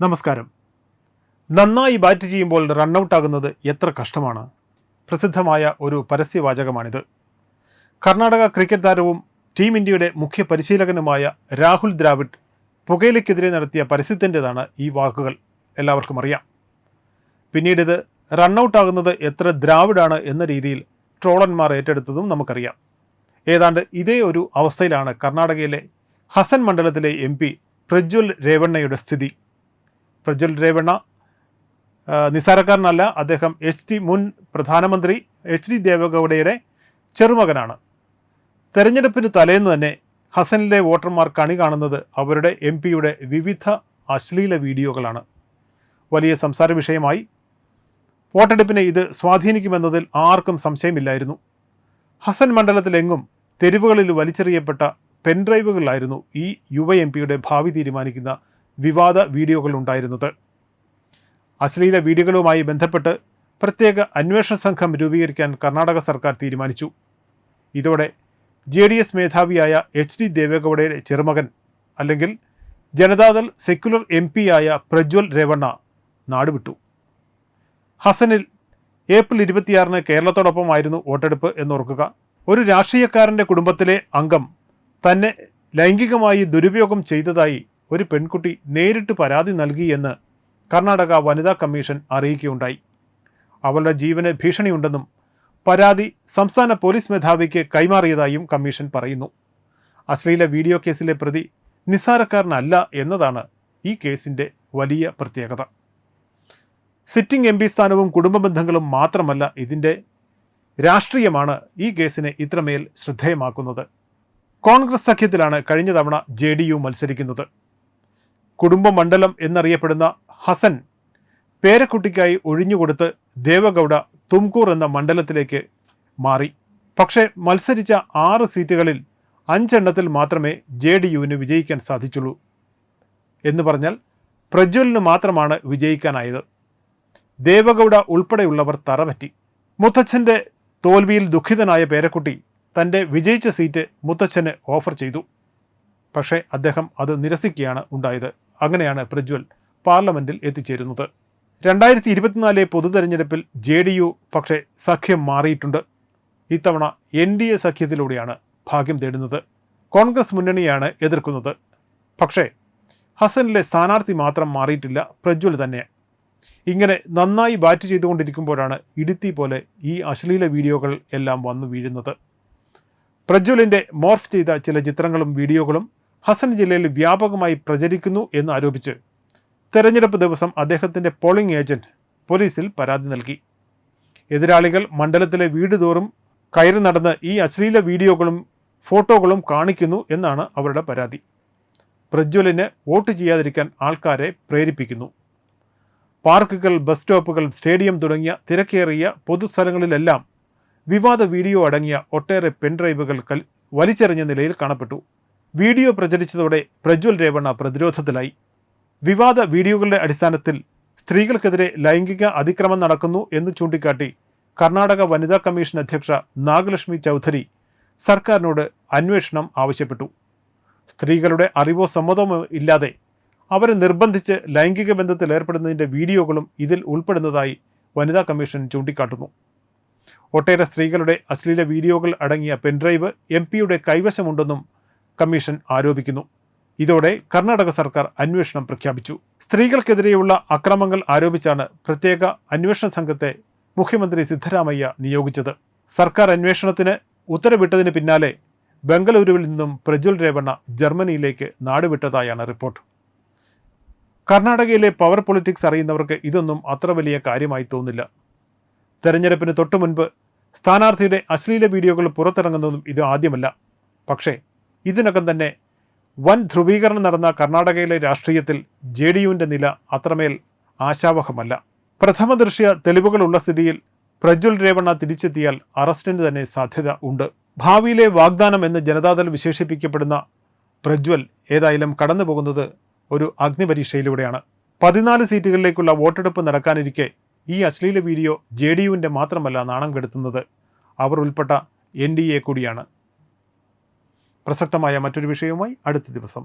നമസ്കാരം. നന്നായി ബാറ്റ് ചെയ്യുമ്പോൾ റണ്ണൌട്ടാകുന്നത് എത്ര കഷ്ടമാണ്. പ്രസിദ്ധമായ ഒരു പരസ്യവാചകമാണിത്. കർണാടക ക്രിക്കറ്റ് താരവും ടീം ഇന്ത്യയുടെ മുഖ്യ പരിശീലകനുമായ രാഹുൽ ദ്രാവിഡ് പുകയിലയ്ക്കെതിരെ നടത്തിയ പരസ്യത്തിന്റെതാണ് ഈ വാക്കുകൾ. എല്ലാവർക്കും അറിയാം. പിന്നീട് ഇത് റണ്ണൌട്ട് ആകുന്നത് എത്ര ദ്രാവിഡാണ് എന്ന രീതിയിൽ ട്രോളന്മാർ ഏറ്റെടുത്തതും നമുക്കറിയാം. ഏതാണ്ട് ഇതേ ഒരു അവസ്ഥയിലാണ് കർണാടകയിലെ ഹസൻ മണ്ഡലത്തിലെ എം പി പ്രജ്വൽ രേവണ്ണയുടെ സ്ഥിതി. പ്രജ്വൽ രേവണ്ണ നിസ്സാരക്കാരനല്ല അദ്ദേഹം എച്ച് ഡി മുൻ പ്രധാനമന്ത്രി എച്ച് ഡി ദേവഗൌഡയുടെ ചെറുമകനാണ്. തെരഞ്ഞെടുപ്പിന് തലേന്ന് തന്നെ ഹസനിലെ വോട്ടർമാർ കണി കാണുന്നത് അവരുടെ എം പിയുടെ വിവിധ അശ്ലീല വീഡിയോകളാണ്. വലിയ സംസാര വിഷയമായി. വോട്ടെടുപ്പിനെ ഇത് സ്വാധീനിക്കുമെന്നതിൽ ആർക്കും സംശയമില്ലായിരുന്നു. ഹസൻ മണ്ഡലത്തിലെങ്ങും തെരുവുകളിൽ വലിച്ചെറിയപ്പെട്ട പെൻഡ്രൈവുകളിലായിരുന്നു ഈ യുവ എം പിയുടെ ഭാവി തീരുമാനിക്കുന്ന വിവാദ വീഡിയോകൾ ഉണ്ടായിരുന്നത്. അശ്ലീല വീഡിയോകളുമായി ബന്ധപ്പെട്ട് പ്രത്യേക അന്വേഷണ സംഘം രൂപീകരിക്കാൻ കർണാടക സർക്കാർ തീരുമാനിച്ചു. ഇതോടെ ജെ ഡി എസ് മേധാവിയായ എച്ച് ഡി ദേവേഗൌഡയുടെ ചെറുമകൻ അല്ലെങ്കിൽ ജനതാദൾ സെക്യുലർ എം പിയായ പ്രജ്വൽ രേവണ്ണ നാടുവിട്ടു. ഹസനിൽ ഏപ്രിൽ ഇരുപത്തിയാറിന് കേരളത്തോടൊപ്പമായിരുന്നു വോട്ടെടുപ്പ് എന്നോർക്കുക. ഒരു രാഷ്ട്രീയക്കാരന്റെ കുടുംബത്തിലെ അംഗം തന്നെ ലൈംഗികമായി ദുരുപയോഗം ചെയ്തതായി ഒരു പെൺകുട്ടി നേരിട്ട് പരാതി നൽകിയെന്ന് കർണാടക വനിതാ കമ്മീഷൻ അറിയിക്കുകയുണ്ടായി. അവളുടെ ജീവന് ഭീഷണിയുണ്ടെന്നും പരാതി സംസ്ഥാന പോലീസ് മേധാവിക്ക് കൈമാറിയതായും കമ്മീഷൻ പറയുന്നു. അശ്ലീല വീഡിയോ കേസിലെ പ്രതി നിസ്സാരക്കാരനല്ല എന്നതാണ് ഈ കേസിന്റെ വലിയ പ്രത്യേകത. സിറ്റിംഗ് എം പി സ്ഥാനവും കുടുംബ ബന്ധങ്ങളും മാത്രമല്ല ഇതിന്റെ രാഷ്ട്രീയമാണ് ഈ കേസിനെ ഇത്രമേൽ ശ്രദ്ധേയമാക്കുന്നത്. കോൺഗ്രസ് സഖ്യത്തിലാണ് കഴിഞ്ഞ തവണ ജെ മത്സരിക്കുന്നത്. കുടുംബ മണ്ഡലം എന്നറിയപ്പെടുന്ന ഹസൻ പേരക്കുട്ടിക്കായി ഒഴിഞ്ഞുകൊടുത്ത് ദേവഗൌഡ തുംകൂർ എന്ന മണ്ഡലത്തിലേക്ക് മാറി. പക്ഷേ മത്സരിച്ച ആറ് സീറ്റുകളിൽ അഞ്ചെണ്ണത്തിൽ മാത്രമേ ജെ ഡി യുവിന് വിജയിക്കാൻ സാധിച്ചുള്ളൂ എന്ന് പറഞ്ഞാൽ പ്രജ്വലിന് മാത്രമാണ് വിജയിക്കാനായത്. ദേവഗൌഡ ഉൾപ്പെടെയുള്ളവർ തറപറ്റി. മുത്തച്ഛന്റെ തോൽവിയിൽ ദുഃഖിതനായ പേരക്കുട്ടി തന്റെ വിജയിച്ച സീറ്റ് മുത്തച്ഛന് ഓഫർ ചെയ്തു. പക്ഷേ അദ്ദേഹം അത് നിരസിക്കുകയാണ് ഉണ്ടായത്. അങ്ങനെയാണ് പ്രജ്വൽ പാർലമെന്റിൽ എത്തിച്ചേരുന്നത്. രണ്ടായിരത്തി പൊതു തെരഞ്ഞെടുപ്പിൽ ജെ ഡി യു പക്ഷേ സഖ്യം മാറിയിട്ടുണ്ട്. ഇത്തവണ എൻ ഡി എ സഖ്യത്തിലൂടെയാണ് ഭാഗ്യം തേടുന്നത്. കോൺഗ്രസ് മുന്നണിയാണ് എതിർക്കുന്നത്. പക്ഷേ ഹസനിലെ സ്ഥാനാർത്ഥി മാത്രം മാറിയിട്ടില്ല പ്രജ്വൽ തന്നെ. ഇങ്ങനെ നന്നായി ബാറ്റ് ചെയ്തുകൊണ്ടിരിക്കുമ്പോഴാണ് ഇടുത്തി പോലെ ഈ അശ്ലീല വീഡിയോകൾ എല്ലാം വന്നു വീഴുന്നത്. പ്രജ്വലിന്റെ മോർഫ് ചെയ്ത ചില ചിത്രങ്ങളും വീഡിയോകളും ഹസൻ ജില്ലയിൽ വ്യാപകമായി പ്രചരിക്കുന്നു എന്ന് ആരോപിച്ച് തെരഞ്ഞെടുപ്പ് ദിവസം അദ്ദേഹത്തിന്റെ പോളിംഗ് ഏജന്റ് പോലീസിൽ പരാതി നൽകി. എതിരാളികൾ മണ്ഡലത്തിലെ വീട് തോറും കയറി നടന്ന് ഈ അശ്ലീല വീഡിയോകളും ഫോട്ടോകളും കാണിക്കുന്നു എന്നാണ് അവരുടെ പരാതി. പ്രജ്വലിന് വോട്ട് ചെയ്യാതിരിക്കാൻ ആൾക്കാരെ പ്രേരിപ്പിക്കുന്നു. പാർക്കുകൾ ബസ് സ്റ്റോപ്പുകൾ സ്റ്റേഡിയം തുടങ്ങിയ തിരക്കേറിയ പൊതുസ്ഥലങ്ങളിലെല്ലാം വിവാദ വീഡിയോ അടങ്ങിയ ഒട്ടേറെ പെൻഡ്രൈവുകൾ വലിച്ചെറിഞ്ഞ നിലയിൽ കാണപ്പെട്ടു. വീഡിയോ പ്രചരിച്ചതോടെ പ്രജ്വൽ രേവണ്ണ പ്രതിരോധത്തിലായി. വിവാദ വീഡിയോകളുടെ അടിസ്ഥാനത്തിൽ സ്ത്രീകൾക്കെതിരെ ലൈംഗിക അതിക്രമം നടക്കുന്നു എന്ന് ചൂണ്ടിക്കാട്ടി കർണാടക വനിതാ കമ്മീഷൻ അധ്യക്ഷ നാഗലക്ഷ്മി ചൗധരി സർക്കാരിനോട് അന്വേഷണം ആവശ്യപ്പെട്ടു. സ്ത്രീകളുടെ അറിവോ സമ്മതമോ ഇല്ലാതെ അവരെ നിർബന്ധിച്ച് ലൈംഗിക ബന്ധത്തിൽ ഏർപ്പെടുന്നതിന്റെ വീഡിയോകളും ഇതിൽ ഉൾപ്പെടുന്നതായി വനിതാ കമ്മീഷൻ ചൂണ്ടിക്കാട്ടുന്നു. ഒട്ടേറെ സ്ത്രീകളുടെ അശ്ലീല വീഡിയോകൾ അടങ്ങിയ പെൻഡ്രൈവ് എം പിയുടെ കൈവശമുണ്ടെന്നും കമ്മീഷൻ ആരോപിക്കുന്നു. ഇതോടെ കർണാടക സർക്കാർ അന്വേഷണം പ്രഖ്യാപിച്ചു. സ്ത്രീകൾക്കെതിരെയുള്ള അക്രമങ്ങൾ ആരോപിച്ചാണ് പ്രത്യേക അന്വേഷണ സംഘത്തെ മുഖ്യമന്ത്രി സിദ്ധരാമയ്യ നിയോഗിച്ചത്. സർക്കാർ അന്വേഷണത്തിന് ഉത്തരവിട്ടതിന് പിന്നാലെ ബംഗളൂരുവിൽ നിന്നും പ്രജ്വൽ രേവണ്ണ ജർമ്മനിയിലേക്ക് നാടുവിട്ടതായാണ് റിപ്പോർട്ട്. കർണാടകയിലെ പവർ പൊളിറ്റിക്സ് അറിയുന്നവർക്ക് ഇതൊന്നും അത്ര വലിയ കാര്യമായി തോന്നില്ല. തെരഞ്ഞെടുപ്പിന് തൊട്ടു മുൻപ് സ്ഥാനാർത്ഥിയുടെ അശ്ലീല വീഡിയോകൾ പുറത്തിറങ്ങുന്നതും ഇത് ആദ്യമല്ല. പക്ഷേ ഇതിനകം തന്നെ വൻ ധ്രുവീകരണം നടന്ന കർണാടകയിലെ രാഷ്ട്രീയത്തിൽ ജെ ഡി യുവിന്റെ നില അത്രമേൽ ആശാവഹമല്ല. പ്രഥമ ദൃശ്യ തെളിവുകളുള്ള സ്ഥിതിയിൽ പ്രജ്വൽ രേവണ്ണ തിരിച്ചെത്തിയാൽ അറസ്റ്റിന് തന്നെ സാധ്യത ഉണ്ട്. ഭാവിയിലെ വാഗ്ദാനം എന്ന് ജനതാദൾ വിശേഷിപ്പിക്കപ്പെടുന്ന പ്രജ്വൽ ഏതായാലും കടന്നു പോകുന്നത് ഒരു അഗ്നിപരീക്ഷയിലൂടെയാണ്. പതിനാല് സീറ്റുകളിലേക്കുള്ള വോട്ടെടുപ്പ് നടക്കാനിരിക്കെ ഈ അശ്ലീല വീഡിയോ ജെ മാത്രമല്ല നാണം കെടുത്തുന്നത്. അവർ ഉൾപ്പെട്ട എൻ കൂടിയാണ്. പ്രസക്തമായ മറ്റൊരു വിഷയവുമായി അടുത്ത ദിവസം.